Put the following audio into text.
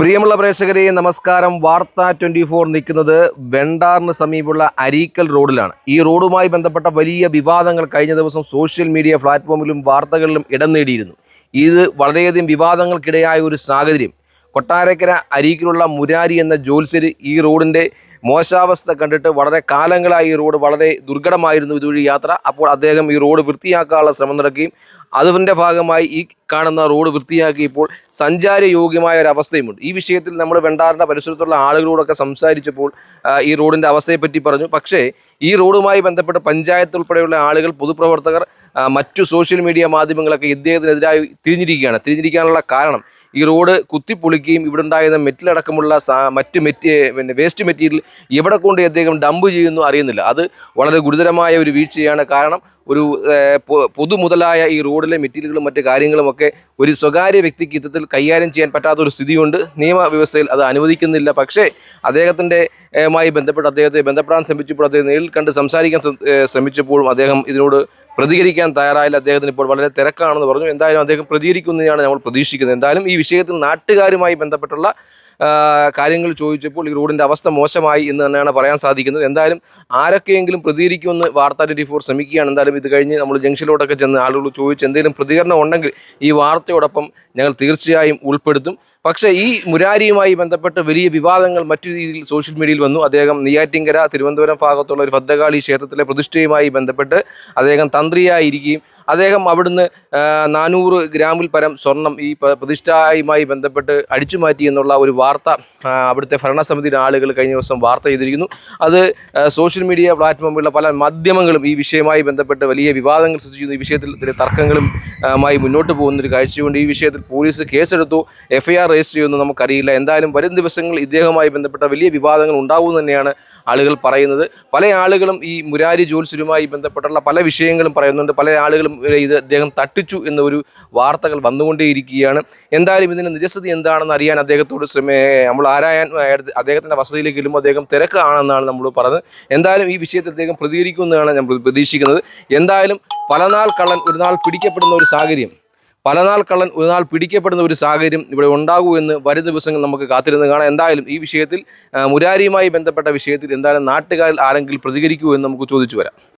പ്രിയമുള്ള പ്രേക്ഷകരെ നമസ്കാരം. വാർത്ത ട്വന്റി ഫോർ നിൽക്കുന്നത് വെണ്ടാറിന് സമീപമുള്ള അരീക്കൽ റോഡിലാണ്. ഈ റോഡുമായി ബന്ധപ്പെട്ട വലിയ വിവാദങ്ങൾ കഴിഞ്ഞ ദിവസം സോഷ്യൽ മീഡിയ പ്ലാറ്റ്ഫോമിലും വാർത്തകളിലും ഇടം നേടിയിരുന്നു. ഇത് വളരെയധികം വിവാദങ്ങൾക്കിടയായ ഒരു സാഹചര്യം. കൊട്ടാരക്കര അരീക്കിലുള്ള മുരാരി എന്ന ജോത്സ്യർ ഈ റോഡിന്റെ മോശാവസ്ഥ കണ്ടിട്ട് വളരെ കാലങ്ങളായി ഈ റോഡ് വളരെ ദുർഘടമായിരുന്നു ഇതുവഴി യാത്ര. അപ്പോൾ അദ്ദേഹം ഈ റോഡ് വൃത്തിയാക്കാനുള്ള ശ്രമം നടക്കുകയും അതിന്റെ ഭാഗമായി ഈ കാണുന്ന റോഡ് വൃത്തിയാക്കിയപ്പോൾ സഞ്ചാരയോഗ്യമായ ഒരു അവസ്ഥയുമുണ്ട്. ഈ വിഷയത്തിൽ നമ്മൾ വെണ്ടാറിന്റെ പരിസരത്തുള്ള ആളുകളോടൊക്കെ സംസാരിച്ചപ്പോൾ ഈ റോഡിന്റെ അവസ്ഥയെപ്പറ്റി പറഞ്ഞു. പക്ഷേ ഈ റോഡുമായി ബന്ധപ്പെട്ട് പഞ്ചായത്ത് ഉൾപ്പെടെയുള്ള ആളുകൾ പൊതുപ്രവർത്തകർ മറ്റു സോഷ്യൽ മീഡിയ മാധ്യമങ്ങളൊക്കെ ഇദ്ദേഹത്തിനെതിരായി തിരിഞ്ഞിരിക്കുകയാണ്. തിരിഞ്ഞിരിക്കാനുള്ള കാരണം ഈ റോഡ് കുത്തിപ്പൊളിക്കുകയും ഇവിടെ ഉണ്ടായിരുന്ന മെറ്റിലടക്കമുള്ള മറ്റ് മെറ്റ് പിന്നെ വേസ്റ്റ് മെറ്റീരിയൽ എവിടെ കൊണ്ട് അദ്ദേഹം ഡംപ് ചെയ്യുന്നു അറിയുന്നില്ല. അത് വളരെ ഗുരുതരമായ ഒരു വീഴ്ചയാണ്. കാരണം ഒരു പൊതു മുതലായ ഈ റോഡിലെ മെറ്റീരിയലുകളും മറ്റ് കാര്യങ്ങളുമൊക്കെ ഒരു സ്വകാര്യ വ്യക്തിക്ക് ഇത്തരത്തിൽ കൈകാര്യം ചെയ്യാൻ പറ്റാത്ത ഒരു സ്ഥിതിയുണ്ട്. നിയമവ്യവസ്ഥയിൽ അത് അനുവദിക്കുന്നില്ല. പക്ഷേ അദ്ദേഹത്തിന്റെ മായി ബന്ധപ്പെട്ട് അദ്ദേഹത്തെ ബന്ധപ്പെടാൻ ശ്രമിച്ചപ്പോൾ അദ്ദേഹം നേരിൽ കണ്ട് സംസാരിക്കാൻ ശ്രമിച്ചപ്പോഴും അദ്ദേഹം ഇതിനോട് പ്രതികരിക്കാൻ തയ്യാറായില്ല. അദ്ദേഹത്തിന് ഇപ്പോൾ വളരെ തിരക്കാണെന്ന് പറഞ്ഞു. എന്തായാലും അദ്ദേഹം പ്രതികരിക്കുന്നതാണ് നമ്മൾ പ്രതീക്ഷിക്കുന്നത്. എന്തായാലും ഈ വിഷയത്തിൽ നാട്ടുകാരുമായി ബന്ധപ്പെട്ടുള്ള കാര്യങ്ങൾ ചോദിച്ചപ്പോൾ ഈ റോഡിന്റെ അവസ്ഥ മോശമായി എന്ന് തന്നെയാണ് പറയാൻ സാധിക്കുന്നത്. എന്തായാലും ആരൊക്കെയെങ്കിലും പ്രതികരിക്കുമെന്ന് വാർത്താ ട്വന്റി ഫോർ ശ്രമിക്കുകയാണ്. എന്തായാലും ഇത് കഴിഞ്ഞ് നമ്മൾ ജംഗ്ഷനിലോട്ടൊക്കെ ചെന്ന് ആളുകൾ ചോദിച്ച് എന്തെങ്കിലും പ്രതികരണം ഉണ്ടെങ്കിൽ ഈ വാർത്തയോടൊപ്പം ഞങ്ങൾ തീർച്ചയായും ഉൾപ്പെടുത്തും. പക്ഷേ ഈ മുരാരിയുമായി ബന്ധപ്പെട്ട് വലിയ വിവാദങ്ങൾ മറ്റു രീതിയിൽ സോഷ്യൽ മീഡിയയിൽ വന്നു. അദ്ദേഹം നെയ്യാറ്റിങ്കര തിരുവനന്തപുരം ഭാഗത്തുള്ള ഒരു ഭദ്രകാളി ക്ഷേത്രത്തിലെ പ്രതിഷ്ഠയുമായി ബന്ധപ്പെട്ട് അദ്ദേഹം തന്ത്രിയായിരിക്കുകയും അദ്ദേഹം അവിടുന്ന് നാനൂറ് ഗ്രാമിൽ പരം സ്വർണം ഈ പ്രതിഷ്ഠയുമായി ബന്ധപ്പെട്ട് അടിച്ചു മാറ്റി എന്നുള്ള ഒരു വാർത്ത അവിടുത്തെ ഭരണസമിതിയുടെ ആളുകൾ കഴിഞ്ഞ ദിവസം വാർത്ത ചെയ്തിരിക്കുന്നു. അത് സോഷ്യൽ മീഡിയ പ്ലാറ്റ്ഫോമിലുള്ള പല മാധ്യമങ്ങളും ഈ വിഷയവുമായി ബന്ധപ്പെട്ട് വലിയ വിവാദങ്ങൾ സൃഷ്ടിക്കുന്നു ഈ വിഷയത്തിൽ തർക്കങ്ങളും മായി മുന്നോട്ട് പോകുന്നൊരു കാഴ്ചയുണ്ട്. ഈ വിഷയത്തിൽ പോലീസ് കേസെടുത്തു എഫ്ഐആർ രജിസ്റ്റർ ചെയ്യുമെന്ന് നമുക്കറിയില്ല. എന്തായാലും വരും ദിവസങ്ങളിൽ ഇദ്ദേഹവുമായി ബന്ധപ്പെട്ട വലിയ വിവാദങ്ങൾ ഉണ്ടാവുമെന്ന് തന്നെയാണ് ആളുകൾ പറയുന്നത്. പല ആളുകളും ഈ മുരാരി ജോത്സ്യരുമായി ബന്ധപ്പെട്ടുള്ള പല വിഷയങ്ങളും പറയുന്നുണ്ട്. പല ആളുകളും ഇത് അദ്ദേഹം തട്ടിച്ചു എന്നൊരു വാർത്തകൾ വന്നുകൊണ്ടേയിരിക്കുകയാണ്. എന്തായാലും ഇതിന്റെ നിജസ്ഥിതി എന്താണെന്ന് അറിയാൻ അദ്ദേഹത്തോട് ശ്രമേ നമ്മൾ ആരായാൻ അദ്ദേഹത്തിന്റെ വസതിയിലേക്ക് ചെല്ലുമ്പോൾ അദ്ദേഹം തിരക്കാണെന്നാണ് നമ്മൾ പറഞ്ഞത്. എന്തായാലും ഈ വിഷയത്തിൽ അദ്ദേഹം പ്രതികരിക്കുമെന്നാണ് നമ്മൾ പ്ര- പ്രതീക്ഷിക്കുന്നത്. എന്തായാലും പലനാൾ കള്ളൻ ഒരു നാൾ പിടിക്കപ്പെടുന്ന ഒരു സാഹചര്യം പലനാൾ കള്ളൻ ഒരു നാൾ പിടിക്കപ്പെടുന്ന ഒരു സാഹചര്യം ഇവിടെ ഉണ്ടാകൂ എന്ന് വരും ദിവസങ്ങൾ നമുക്ക് കാത്തിരുന്ന് കാണാം. എന്തായാലും ഈ വിഷയത്തിൽ മുരാരിയുമായി ബന്ധപ്പെട്ട വിഷയത്തിൽ എന്തായാലും നാട്ടുകാരിൽ ആരെങ്കിലും പ്രതികരിക്കൂ എന്ന് നമുക്ക് ചോദിച്ചു വരാം.